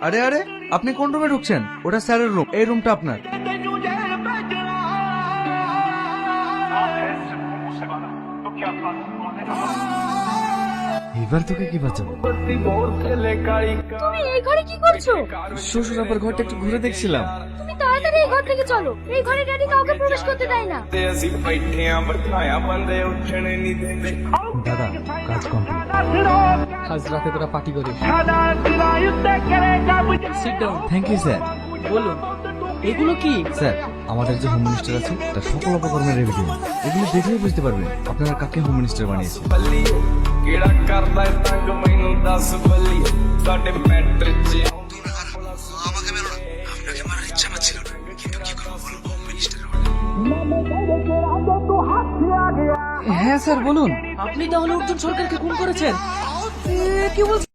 আরে আরে আপনি কোন রুমে ঢুকছেন? ওটা স্যারের রুম এই রুমটা আপনার। এবার তোকে কি বাঁচাবো? তুমি এই ঘরে কি করছ? শ্বশুর আবার ঘরটা একটু ঘুরে দেখছিলাম। তুমি তাড়াতাড়ি এই ঘর থেকে চলো। এই ঘরে ড্যাডি কাউকে প্রবেশ করতে দেয় না। দাদা কাজ কমপ্লিট আজ রাতে তোরা পার্টি করিস। Sit down thank you sir বলুন এগুলো কি? স্যার আমাদের যে হোম মিনিস্টার আছে তার সকল অপকর্মের রেভিডিও এগুলো দেখলেই বুঝতে পারবেন আপনারা কাকে হোম মিনিস্টার বানিয়েছেন। হ্যাঁ স্যার বলুন। আপনি তাহলে উত্তর সরকারকে খুন করেছেন? fuels